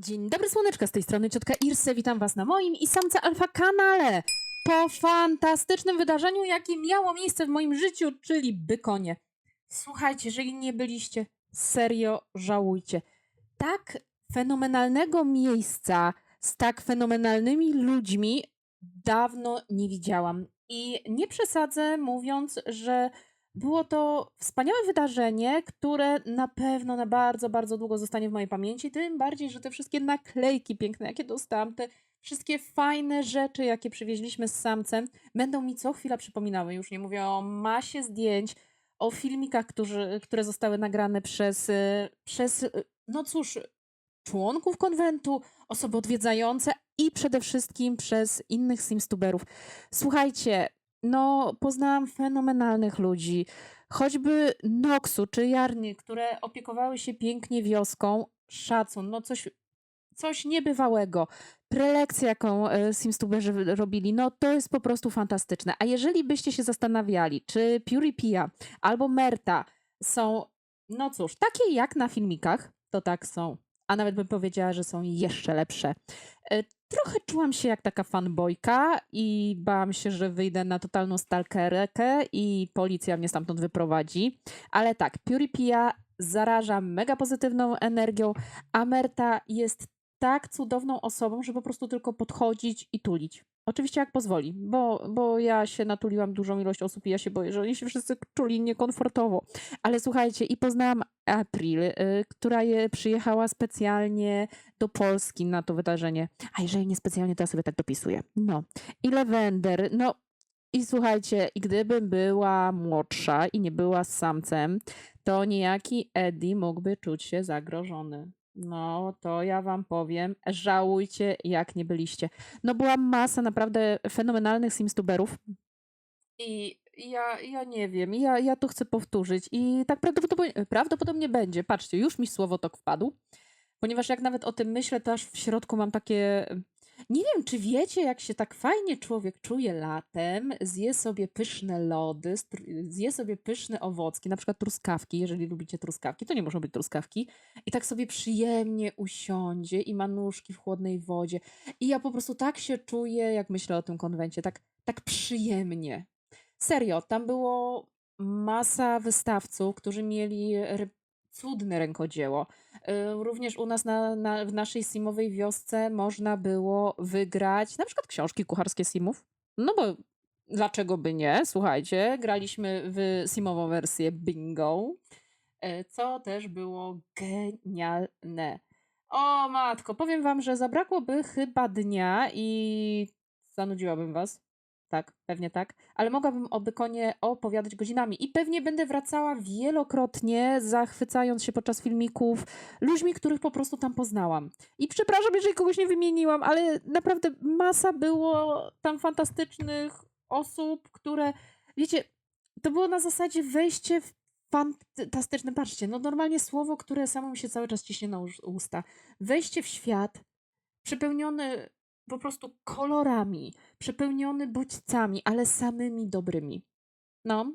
Dzień dobry słoneczka, z tej strony ciotka Irse, witam was na moim i samce alfa kanale. Po fantastycznym wydarzeniu, jakie miało miejsce w moim życiu, czyli Bykonie. Słuchajcie, jeżeli nie byliście, serio żałujcie. Tak fenomenalnego miejsca z tak fenomenalnymi ludźmi dawno nie widziałam. I nie przesadzę mówiąc, że było to wspaniałe wydarzenie, które na pewno na bardzo, bardzo długo zostanie w mojej pamięci. Tym bardziej, że te wszystkie naklejki piękne, jakie dostałam, te wszystkie fajne rzeczy, jakie przywieźliśmy z samcem, będą mi co chwila przypominały. Już nie mówię o masie zdjęć, o filmikach, którzy, które zostały nagrane przez, y, przez, y, no cóż, członków konwentu, osoby odwiedzające i przede wszystkim przez innych simstuberów. Słuchajcie, no poznałam fenomenalnych ludzi, choćby Noxu czy Jarny, które opiekowały się pięknie wioską. Szacun, no coś, coś niebywałego. Prelekcja, jaką e, simstuberzy robili, no to jest po prostu fantastyczne. A jeżeli byście się zastanawiali, czy Puripia albo Merta są, no cóż, takie jak na filmikach, to tak są. A nawet bym powiedziała, że są jeszcze lepsze. Trochę czułam się jak taka fanboyka i bałam się, że wyjdę na totalną stalkerkę i policja mnie stamtąd wyprowadzi. Ale tak, Puripia zaraża mega pozytywną energią, a Merta jest tak cudowną osobą, że po prostu tylko podchodzić i tulić. Oczywiście jak pozwoli, bo, bo ja się natuliłam dużą ilość osób i ja się boję, że oni się wszyscy czuli niekomfortowo. Ale słuchajcie, i poznałam April, y, która je przyjechała specjalnie do Polski na to wydarzenie. A jeżeli nie specjalnie, to ja sobie tak dopisuję. No. I Lavender, no i słuchajcie, i gdybym była młodsza i nie była z samcem, to niejaki Eddie mógłby czuć się zagrożony. No, to ja wam powiem, żałujcie jak nie byliście. No była masa naprawdę fenomenalnych simstuberów. I ja, ja nie wiem, ja, ja to chcę powtórzyć i tak prawdopodobnie, prawdopodobnie będzie. Patrzcie, już mi słowotok wpadł, ponieważ jak nawet o tym myślę, to aż w środku mam takie... Nie wiem, czy wiecie, jak się tak fajnie człowiek czuje latem, zje sobie pyszne lody, zje sobie pyszne owocki, na przykład truskawki, jeżeli lubicie truskawki, to nie muszą być truskawki, i tak sobie przyjemnie usiądzie i ma nóżki w chłodnej wodzie. I ja po prostu tak się czuję, jak myślę o tym konwencie, tak, tak przyjemnie. Serio, tam było masa wystawców, którzy mieli cudne rękodzieło. Y, Również u nas na, na, w naszej simowej wiosce można było wygrać na przykład książki kucharskie simów. No bo dlaczego by nie? Słuchajcie, graliśmy w simową wersję bingo, y, co też było genialne. O matko, powiem wam, że zabrakłoby chyba dnia i zanudziłabym was. Tak, pewnie tak. Ale mogłabym o Bykonie opowiadać godzinami i pewnie będę wracała wielokrotnie, zachwycając się podczas filmików ludźmi, których po prostu tam poznałam. I przepraszam, jeżeli kogoś nie wymieniłam, ale naprawdę masa było tam fantastycznych osób, które, wiecie, to było na zasadzie wejście w fantastyczne, patrzcie, no normalnie słowo, które samo mi się cały czas ciśnie na us- usta. Wejście w świat przepełniony po prostu kolorami, przepełniony bodźcami, ale samymi dobrymi. No,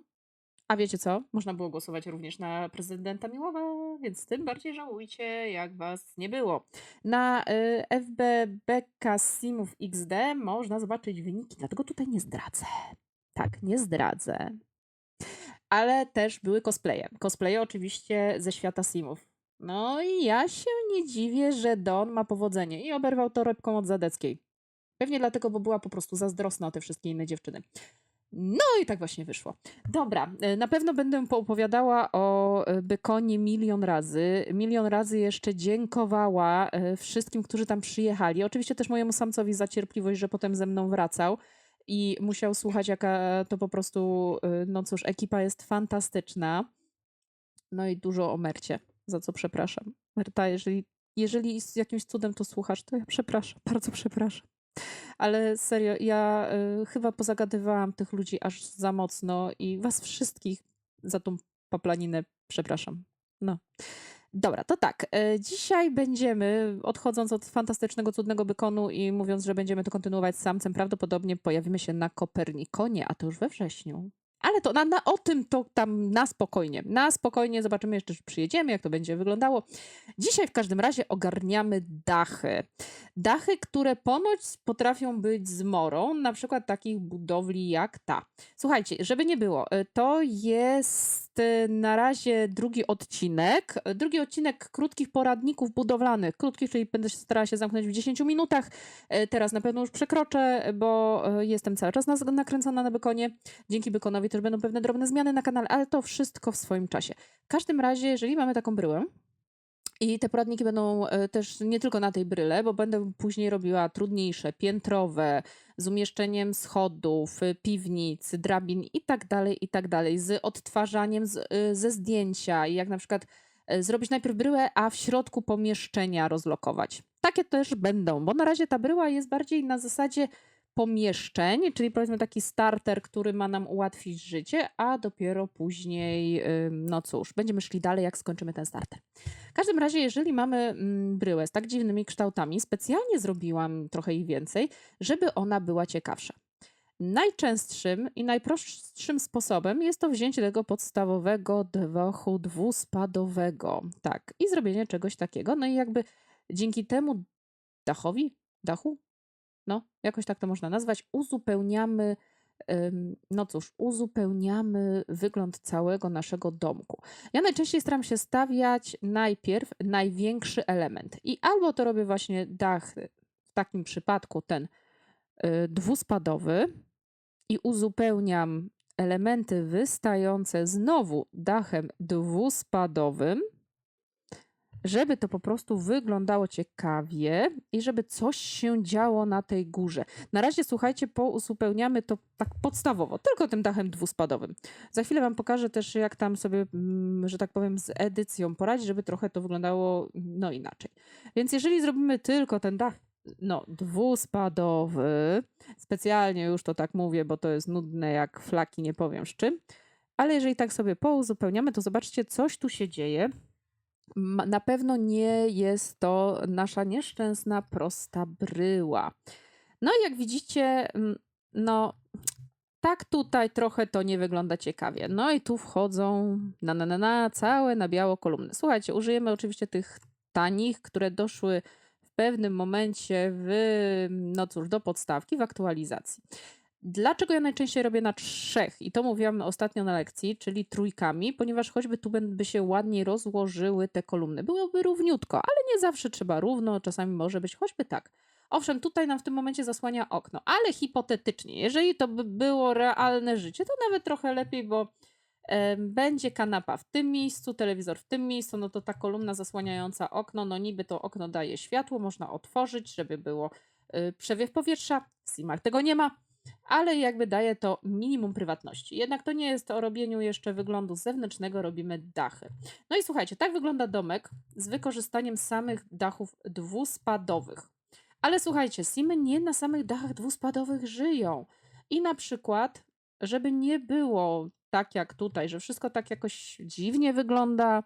a wiecie co? Można było głosować również na prezydenta Miłowa, więc tym bardziej żałujcie, jak was nie było. Na y, FB Beka Simów XD można zobaczyć wyniki, dlatego tutaj nie zdradzę. Tak, nie zdradzę. Ale też były cosplaye. Cosplaye oczywiście ze świata Simów. No i ja się nie dziwię, że Don ma powodzenie i oberwał to rybką od Zadeckiej. Pewnie dlatego, bo była po prostu zazdrosna o te wszystkie inne dziewczyny. No i tak właśnie wyszło. Dobra, e, na pewno będę poopowiadała o e, Bykonie milion razy. Milion razy jeszcze dziękowała e, wszystkim, którzy tam przyjechali. Oczywiście też mojemu samcowi za cierpliwość, że potem ze mną wracał i musiał słuchać, jaka to po prostu, no cóż, ekipa jest fantastyczna. No i dużo o Mercie, za co przepraszam. Merta, jeżeli, jeżeli z jakimś cudem to słuchasz, to ja przepraszam, bardzo przepraszam. Ale serio, ja y, chyba pozagadywałam tych ludzi aż za mocno i was wszystkich za tą paplaninę przepraszam. No. Dobra, to tak. y, Dzisiaj będziemy, odchodząc od fantastycznego, cudnego bykonu i mówiąc, że będziemy to kontynuować z samcem, prawdopodobnie pojawimy się na Kopernikonie, a to już we wrześniu. Ale to na, na, o tym to tam na spokojnie. Na spokojnie zobaczymy jeszcze, czy przyjedziemy, jak to będzie wyglądało. Dzisiaj w każdym razie ogarniamy dachy. Dachy, które ponoć potrafią być zmorą, na przykład takich budowli jak ta. Słuchajcie, żeby nie było, y, to jest y, na razie drugi odcinek. Y, Drugi odcinek krótkich poradników budowlanych. Krótkich, czyli będę się starała się zamknąć w 10 minutach. Teraz na pewno już przekroczę, bo jestem cały czas nakręcona na Bykonie. Dzięki Bykonowi też będą pewne drobne zmiany na kanale, ale to wszystko w swoim czasie. W każdym razie, jeżeli mamy taką bryłę, i te poradniki będą e, też nie tylko na tej bryle, bo będę później robiła trudniejsze, piętrowe, z umieszczeniem schodów, y, piwnic, drabin i tak dalej, i tak dalej, z odtwarzaniem z, y, ze zdjęcia jak na przykład e, zrobić najpierw bryłę, a w środku pomieszczenia rozlokować. Takie też będą, bo na razie ta bryła jest bardziej na zasadzie pomieszczeń, czyli powiedzmy taki starter, który ma nam ułatwić życie, a dopiero później, no cóż, będziemy szli dalej, jak skończymy ten starter. W każdym razie, jeżeli mamy mm, bryłę z tak dziwnymi kształtami, specjalnie zrobiłam trochę ich więcej, żeby ona była ciekawsza. Najczęstszym i najprostszym sposobem jest to wzięcie tego podstawowego dwochu dwuspadowego. Tak, i zrobienie czegoś takiego. No i jakby dzięki temu dachowi, dachu, no jakoś tak to można nazwać, uzupełniamy, no cóż, uzupełniamy wygląd całego naszego domku. Ja najczęściej staram się stawiać najpierw największy element. I albo to robię właśnie dach, w takim przypadku ten y, dwuspadowy, i uzupełniam elementy wystające znowu dachem dwuspadowym, żeby to po prostu wyglądało ciekawie i żeby coś się działo na tej górze. Na razie słuchajcie, pouzupełniamy to tak podstawowo, tylko tym dachem dwuspadowym. Za chwilę Wam pokażę też, jak tam sobie, mm, że tak powiem, z edycją poradzić, żeby trochę to wyglądało no inaczej. Więc jeżeli zrobimy tylko ten dach, no, dwuspadowy, specjalnie już to tak mówię, bo to jest nudne jak flaki, nie powiem z czym, ale jeżeli tak sobie pouzupełniamy, to zobaczcie, coś tu się dzieje. Na pewno nie jest to nasza nieszczęsna prosta bryła. No i jak widzicie, mm, no tak tutaj trochę to nie wygląda ciekawie. No i tu wchodzą na na na na całe na biało kolumny. Słuchajcie, użyjemy oczywiście tych tanich, które doszły w pewnym momencie w, no cóż, do podstawki w aktualizacji. Dlaczego ja najczęściej robię na trzech? I to mówiłam ostatnio na lekcji, czyli trójkami, ponieważ choćby tu by się ładniej rozłożyły te kolumny. Byłoby równiutko, ale nie zawsze trzeba równo, czasami może być choćby tak. Owszem, tutaj nam w tym momencie zasłania okno, ale hipotetycznie, jeżeli to by było realne życie, to nawet trochę lepiej, bo będzie kanapa w tym miejscu, telewizor w tym miejscu, no to ta kolumna zasłaniająca okno, no niby to okno daje światło, można otworzyć, żeby było y, przewiew powietrza. W Simach tego nie ma, ale jakby daje to minimum prywatności. Jednak to nie jest o robieniu jeszcze wyglądu zewnętrznego, robimy dachy. No i słuchajcie, tak wygląda domek z wykorzystaniem samych dachów dwuspadowych. Ale słuchajcie, Simy nie na samych dachach dwuspadowych żyją. I na przykład, żeby nie było tak jak tutaj, że wszystko tak jakoś dziwnie wygląda,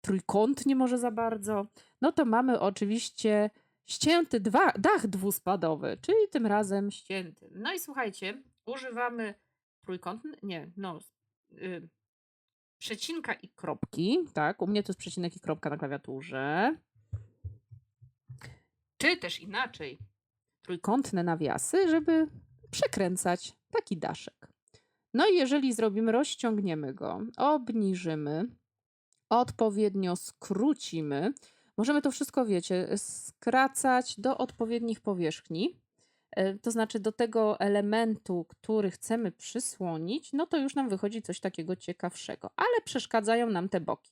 trójkątnie może za bardzo, no to mamy oczywiście ścięty dwa, dach dwuspadowy, czyli tym razem ścięty. No i słuchajcie, używamy trójkątny, nie, no, y, przecinka i kropki, tak, u mnie to jest przecinek i kropka na klawiaturze. Czy też inaczej, trójkątne nawiasy, żeby przekręcać taki daszek. No i jeżeli zrobimy, rozciągniemy go, obniżymy, odpowiednio skrócimy, możemy to wszystko, wiecie, skracać do odpowiednich powierzchni. e, To znaczy do tego elementu, który chcemy przysłonić, no to już nam wychodzi coś takiego ciekawszego, ale przeszkadzają nam te boki.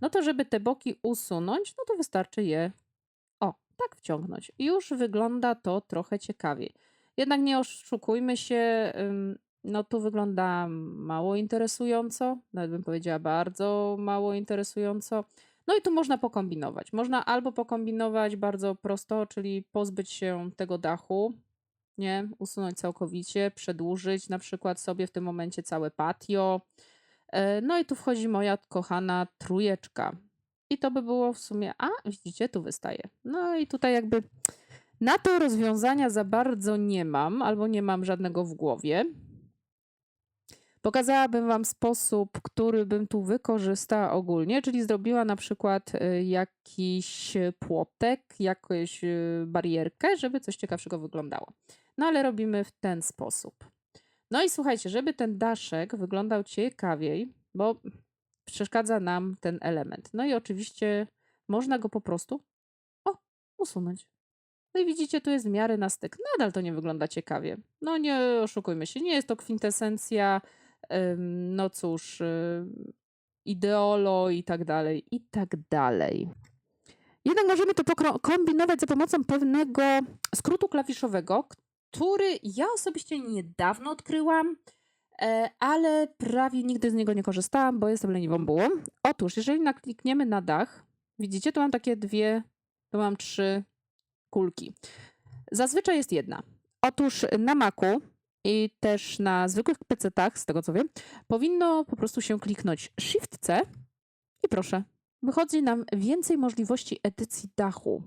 No to żeby te boki usunąć, no to wystarczy je o, tak wciągnąć. Już wygląda to trochę ciekawiej. Jednak nie oszukujmy się, no tu wygląda mało interesująco, nawet bym powiedziała bardzo mało interesująco. No i tu można pokombinować. Można albo pokombinować bardzo prosto, czyli pozbyć się tego dachu, nie, usunąć całkowicie, przedłużyć na przykład sobie w tym momencie całe patio. E, No i tu wchodzi moja kochana trójeczka. I to by było w sumie, a widzicie, tu wystaje. No i tutaj jakby na to rozwiązania za bardzo nie mam, albo nie mam żadnego w głowie. Pokazałabym wam sposób, który bym tu wykorzystała ogólnie, czyli zrobiła na przykład y, jakiś płotek, jakąś y, barierkę, żeby coś ciekawszego wyglądało. No ale robimy w ten sposób. No i słuchajcie, żeby ten daszek wyglądał ciekawiej, bo przeszkadza nam ten element. No i oczywiście można go po prostu o, usunąć. No i widzicie, tu jest w miarę na styk. Nadal to nie wygląda ciekawie. No nie oszukujmy się, nie jest to kwintesencja, no cóż, y, ideolo i tak dalej, i tak dalej. Jednak możemy to kombinować za pomocą pewnego skrótu klawiszowego, który ja osobiście niedawno odkryłam, e, ale prawie nigdy z niego nie korzystałam, bo jestem leniwą bułą. Otóż, jeżeli naklikniemy na dach, widzicie, tu mam takie dwie, tu mam trzy kulki. Zazwyczaj jest jedna. Otóż na Macu i też na zwykłych PC-tach, z tego co wiem, powinno po prostu się kliknąć Shift-C i proszę, wychodzi nam więcej możliwości edycji dachu.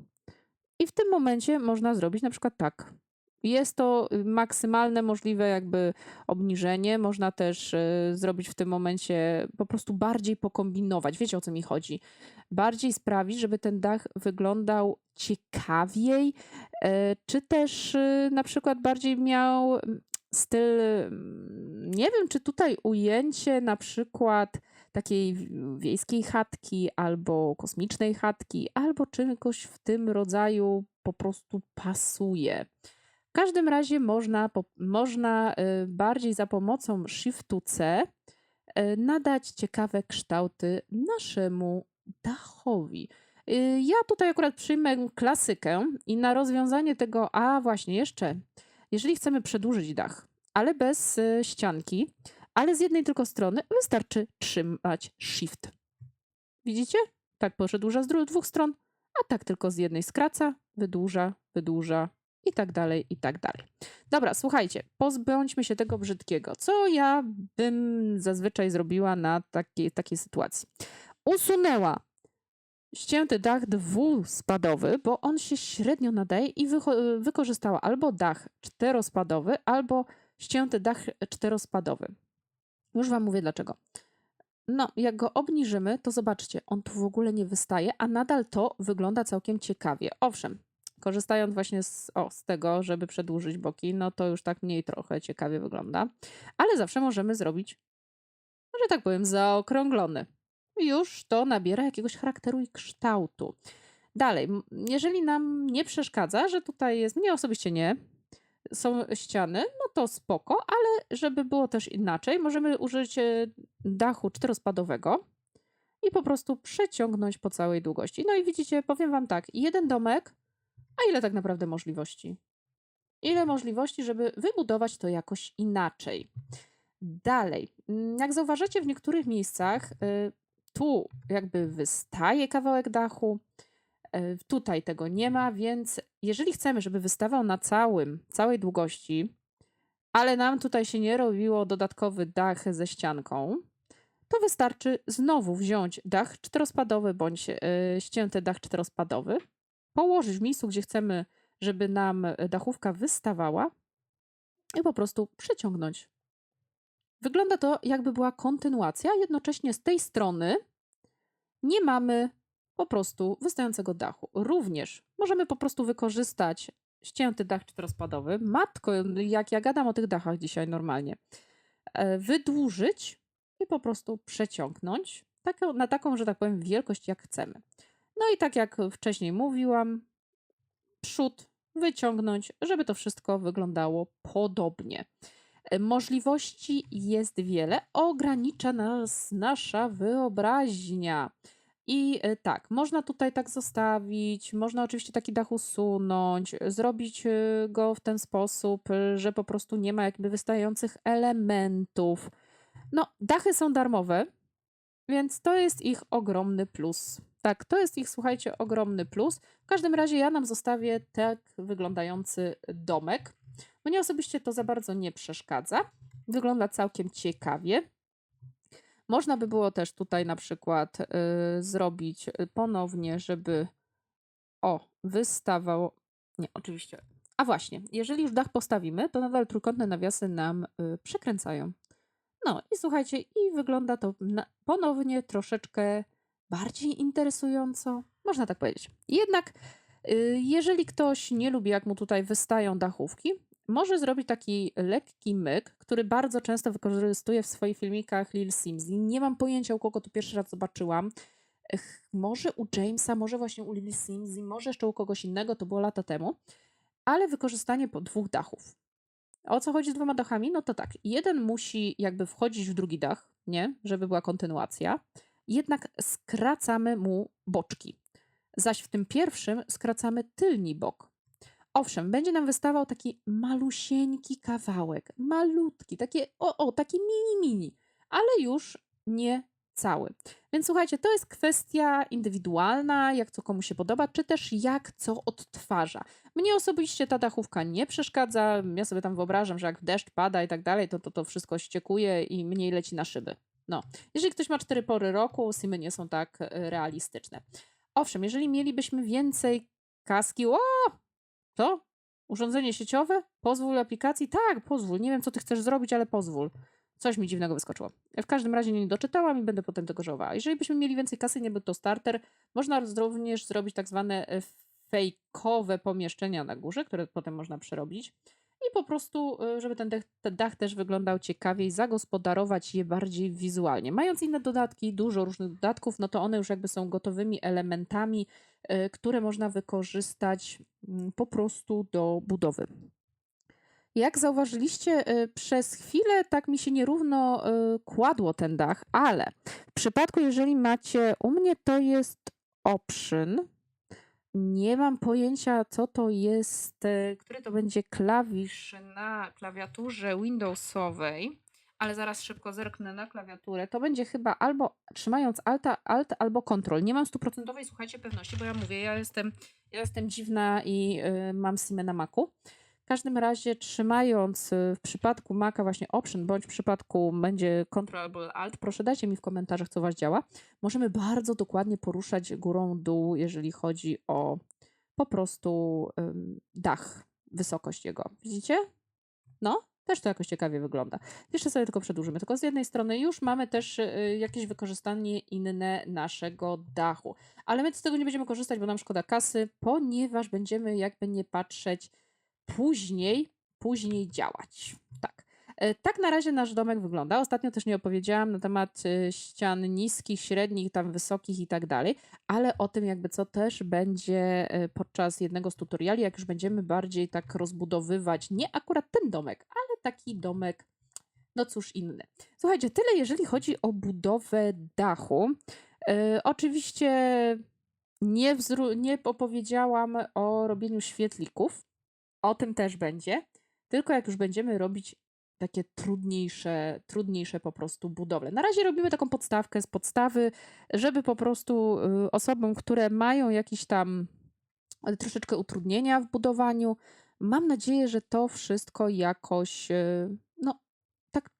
I w tym momencie można zrobić na przykład tak. Jest to y, maksymalne możliwe jakby obniżenie. Można też y, zrobić w tym momencie po prostu bardziej pokombinować. Wiecie o co mi chodzi? Bardziej sprawić, żeby ten dach wyglądał ciekawiej, e, czy też y, na przykład bardziej miał styl, nie wiem, czy tutaj ujęcie na przykład takiej wiejskiej chatki albo kosmicznej chatki, albo czegoś w tym rodzaju po prostu pasuje. W każdym razie można, można y, bardziej za pomocą Shiftu C y, nadać ciekawe kształty naszemu dachowi. Y, Ja tutaj akurat przyjmę klasykę i na rozwiązanie tego, a właśnie jeszcze, jeżeli chcemy przedłużyć dach, ale bez y, ścianki, ale z jednej tylko strony, wystarczy trzymać Shift. Widzicie? Tak przedłuża z dwóch stron, a tak tylko z jednej skraca, wydłuża, wydłuża i tak dalej, i tak dalej. Dobra, słuchajcie, pozbądźmy się tego brzydkiego. Co ja bym zazwyczaj zrobiła na takiej, takiej sytuacji? Usunęła ścięty dach dwuspadowy, bo on się średnio nadaje i wykorzystała albo dach czterospadowy, albo ścięty dach czterospadowy. Już wam mówię dlaczego. No, jak go obniżymy, to zobaczcie, on tu w ogóle nie wystaje, a nadal to wygląda całkiem ciekawie. Owszem, korzystając właśnie z, o, z tego, żeby przedłużyć boki, no to już tak mniej trochę ciekawie wygląda, ale zawsze możemy zrobić, że tak powiem, zaokrąglony. Już to nabiera jakiegoś charakteru i kształtu. Dalej, jeżeli nam nie przeszkadza, że tutaj jest, mnie osobiście nie, są ściany, no to spoko, ale żeby było też inaczej, możemy użyć e, dachu czterospadowego i po prostu przeciągnąć po całej długości. No i widzicie, powiem wam tak, jeden domek, a ile tak naprawdę możliwości? Ile możliwości, żeby wybudować to jakoś inaczej? Dalej, jak zauważycie w niektórych miejscach, y, tu jakby wystaje kawałek dachu, y, tutaj tego nie ma, więc jeżeli chcemy, żeby wystawał na całym, całej długości, ale nam tutaj się nie robiło dodatkowy dach ze ścianką, to wystarczy znowu wziąć dach czterospadowy bądź y, ścięty dach czterospadowy, położyć w miejscu, gdzie chcemy, żeby nam dachówka wystawała i po prostu przeciągnąć. Wygląda to, jakby była kontynuacja, jednocześnie z tej strony nie mamy po prostu wystającego dachu. Również możemy po prostu wykorzystać ścięty dach czterospadowy. Matko, jak ja gadam o tych dachach dzisiaj normalnie. E, Wydłużyć i po prostu przeciągnąć na taką, że tak powiem, wielkość, jak chcemy. No i tak jak wcześniej mówiłam, przód wyciągnąć, żeby to wszystko wyglądało podobnie. E, Możliwości jest wiele, ogranicza nas nasza wyobraźnia. I e, tak, można tutaj tak zostawić, można oczywiście taki dach usunąć, zrobić e, go w ten sposób, że po prostu nie ma jakby wystających elementów. No, dachy są darmowe, więc to jest ich ogromny plus. Tak, to jest ich, słuchajcie, ogromny plus. W każdym razie ja nam zostawię tak wyglądający domek. Mnie osobiście to za bardzo nie przeszkadza. Wygląda całkiem ciekawie. Można by było też tutaj na przykład y, zrobić y, ponownie, żeby o, wystawał. Nie, oczywiście. A właśnie, jeżeli już dach postawimy, to nadal trójkątne nawiasy nam y, przekręcają. No i słuchajcie, i wygląda to na, ponownie troszeczkę bardziej interesująco, można tak powiedzieć. Jednak, jeżeli ktoś nie lubi, jak mu tutaj wystają dachówki, może zrobić taki lekki myk, który bardzo często wykorzystuje w swoich filmikach Lil Simsy. Nie mam pojęcia, u kogo to pierwszy raz zobaczyłam. Ech, Może u Jamesa, może właśnie u Lil Simsy, może jeszcze u kogoś innego, to było lata temu, ale wykorzystanie po dwóch dachów. O co chodzi z dwoma dachami? No to tak, jeden musi jakby wchodzić w drugi dach, nie? Żeby była kontynuacja. Jednak skracamy mu boczki. Zaś w tym pierwszym skracamy tylni bok. Owszem, będzie nam wystawał taki malusieńki kawałek, malutki, takie, o, o, taki mini, mini, ale już nie cały. Więc słuchajcie, to jest kwestia indywidualna, jak co komu się podoba, czy też jak co odtwarza. Mnie osobiście ta dachówka nie przeszkadza. Ja sobie tam wyobrażam, że jak deszcz pada i tak dalej, to to, to wszystko ściekuje i mniej leci na szyby. No, jeżeli ktoś ma cztery pory roku, simy nie są tak e, realistyczne. Owszem, jeżeli mielibyśmy więcej kaski, o, to urządzenie sieciowe, pozwól aplikacji, tak, pozwól. Nie wiem, co ty chcesz zrobić, ale pozwól. Coś mi dziwnego wyskoczyło. W każdym razie nie doczytałam i będę potem tego żałowała. Jeżeli byśmy mieli więcej kasy, nie był to starter, można również zrobić tak zwane e, fejkowe pomieszczenia na górze, które potem można przerobić. Po prostu, y, żeby ten dach, ten dach też wyglądał ciekawiej, zagospodarować je bardziej wizualnie. Mając inne dodatki, dużo różnych dodatków, no to one już jakby są gotowymi elementami, y, które można wykorzystać mm, po prostu do budowy. Jak zauważyliście, y, przez chwilę tak mi się nierówno kładło ten dach, ale w przypadku, jeżeli macie, u mnie to jest option. Nie mam pojęcia, co to jest, e, który to będzie klawisz na klawiaturze Windowsowej, ale zaraz szybko zerknę na klawiaturę. To będzie chyba albo trzymając Alta, Alt albo Control. Nie mam stuprocentowej, słuchajcie, pewności, bo ja mówię, ja jestem, ja jestem dziwna i y, mam simę na Macu. W każdym razie trzymając y, w przypadku Maca właśnie Option, bądź w przypadku będzie Ctrl albo Alt, proszę dajcie mi w komentarzach, co Was działa. Możemy bardzo dokładnie poruszać górą dół, jeżeli chodzi o po prostu dach, wysokość jego. Widzicie? No, też to jakoś ciekawie wygląda. Jeszcze sobie tylko przedłużymy. Tylko z jednej strony już mamy też y, jakieś wykorzystanie inne naszego dachu. Ale my z tego nie będziemy korzystać, bo nam szkoda kasy, ponieważ będziemy jakby nie patrzeć później, później działać. Tak. E, Tak na razie nasz domek wygląda. Ostatnio też nie opowiedziałam na temat e, ścian niskich, średnich, tam wysokich i tak dalej, ale o tym jakby co też będzie e, podczas jednego z tutoriali, jak już będziemy bardziej tak rozbudowywać, nie akurat ten domek, ale taki domek, no cóż, inny. Słuchajcie, tyle jeżeli chodzi o budowę dachu. Oczywiście nie, nie opowiedziałam o robieniu świetlików. O tym też będzie. Tylko jak już będziemy robić takie trudniejsze, trudniejsze po prostu budowle. Na razie robimy taką podstawkę z podstawy, żeby po prostu y, osobom, które mają jakieś tam y, troszeczkę utrudnienia w budowaniu, mam nadzieję, że to wszystko jakoś, y,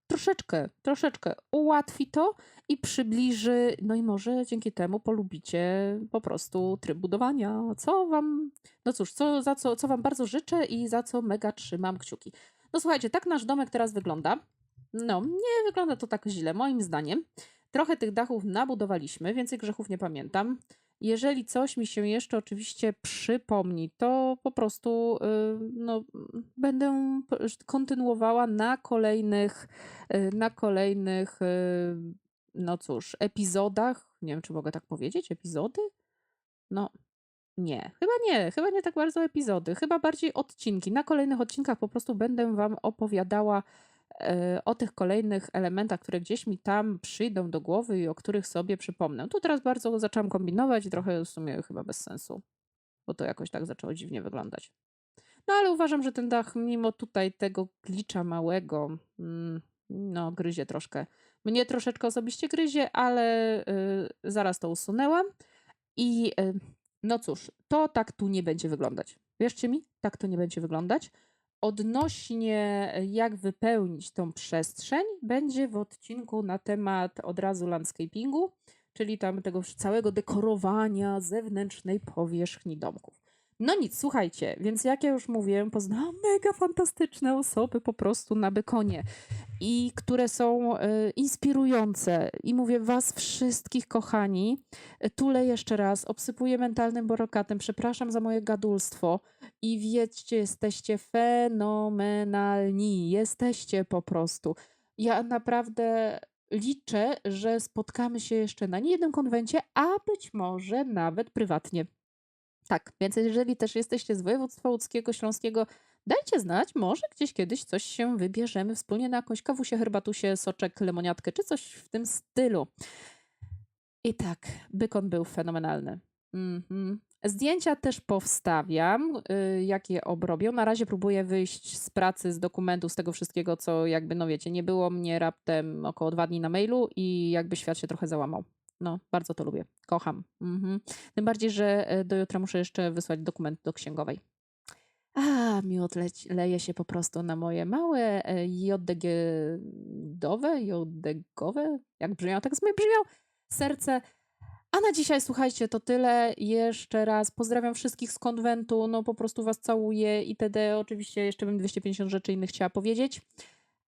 troszeczkę, troszeczkę ułatwi to i przybliży, no i może dzięki temu polubicie po prostu tryb budowania, co wam, no cóż, co, za co, co wam bardzo życzę i za co mega trzymam kciuki. No słuchajcie, tak nasz domek teraz wygląda. No, nie wygląda to tak źle, moim zdaniem. Trochę tych dachów nabudowaliśmy, więcej grzechów nie pamiętam. Jeżeli coś mi się jeszcze oczywiście przypomni, to po prostu y, no, będę kontynuowała na kolejnych, y, na kolejnych, y, no cóż, epizodach. Nie wiem, czy mogę tak powiedzieć, epizody? No, nie, chyba nie, chyba nie tak bardzo epizody, chyba bardziej odcinki. Na kolejnych odcinkach po prostu będę Wam opowiadała o tych kolejnych elementach, które gdzieś mi tam przyjdą do głowy i o których sobie przypomnę. Tu teraz bardzo zaczęłam kombinować i trochę w sumie chyba bez sensu, bo to jakoś tak zaczęło dziwnie wyglądać. No ale uważam, że ten dach, mimo tutaj tego glicza małego, mm, no gryzie troszkę. Mnie troszeczkę osobiście gryzie, ale y, zaraz to usunęłam. I y, no cóż, to tak tu nie będzie wyglądać. Wierzcie mi, tak to nie będzie wyglądać. Odnośnie e, jak wypełnić tą przestrzeń, będzie w odcinku na temat od razu landscapingu, czyli tam tego całego dekorowania zewnętrznej powierzchni domków. No nic, słuchajcie, więc jak ja już mówiłem, poznałam mega fantastyczne osoby po prostu na Bykonie. i które są e, inspirujące. I mówię was wszystkich, kochani, e, tulę jeszcze raz, obsypuję mentalnym borokatem, przepraszam za moje gadulstwo i wiedzcie, jesteście fenomenalni, jesteście po prostu. Ja naprawdę liczę, że spotkamy się jeszcze na niejednym konwencie, a być może nawet prywatnie. Tak, więc jeżeli też jesteście z województwa łódzkiego, śląskiego, dajcie znać, może gdzieś kiedyś coś się wybierzemy wspólnie na jakąś kawusię, herbatusię, soczek, lemoniatkę, czy coś w tym stylu. I tak, bykon był fenomenalny. Mhm. Zdjęcia też powstawiam, y, jak obrobię. Na razie próbuję wyjść z pracy, z dokumentów, z tego wszystkiego, co jakby, no wiecie, nie było mnie raptem około dwa dni na mailu i jakby świat się trochę załamał. No, bardzo to lubię. Kocham. Mhm. Tym bardziej, że e, do jutra muszę jeszcze wysłać dokument do księgowej. A, miód leci, leje się po prostu na moje małe e, JDG-dowe, JDG-owe, jak brzmiał, tak sobie brzmiał, serce. A na dzisiaj, słuchajcie, to tyle. Jeszcze raz pozdrawiam wszystkich z konwentu, no po prostu was całuję itd. Oczywiście jeszcze bym 250 rzeczy innych chciała powiedzieć.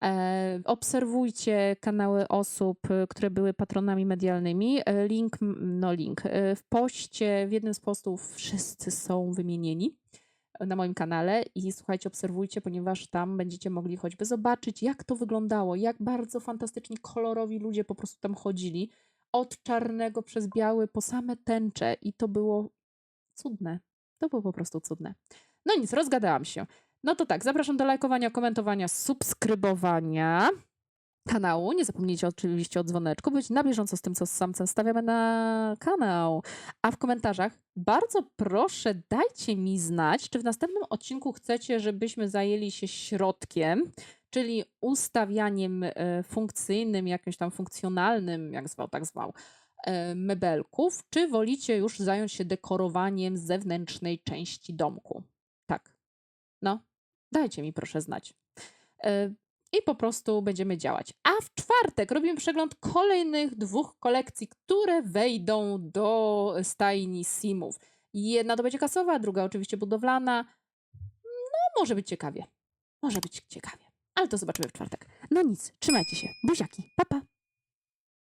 E, obserwujcie kanały osób, y, które były patronami medialnymi. E, Link, no link. e, W poście, w jednym z postów wszyscy są wymienieni na moim kanale i słuchajcie, obserwujcie, ponieważ tam będziecie mogli choćby zobaczyć, jak to wyglądało, jak bardzo fantastyczni, kolorowi ludzie po prostu tam chodzili. Od czarnego przez biały po same tęcze i to było cudne. To było po prostu cudne. No nic, rozgadałam się. No to tak, zapraszam do lajkowania, komentowania, subskrybowania kanału. Nie zapomnijcie oczywiście o dzwoneczku, być na bieżąco z tym, co z samcem stawiamy na kanał. A w komentarzach bardzo proszę, dajcie mi znać, czy w następnym odcinku chcecie, żebyśmy zajęli się środkiem, czyli ustawianiem e, funkcyjnym, jakimś tam funkcjonalnym, jak zwał, tak zwał, e, mebelków, czy wolicie już zająć się dekorowaniem zewnętrznej części domku. Tak. No, dajcie mi proszę znać. E, I po prostu będziemy działać. A w czwartek robimy przegląd kolejnych dwóch kolekcji, które wejdą do stajni Simów. Jedna to będzie kasowa, druga oczywiście budowlana. No, może być ciekawie. Może być ciekawie. Ale to zobaczymy w czwartek. No nic, trzymajcie się. Buziaki. Pa, pa.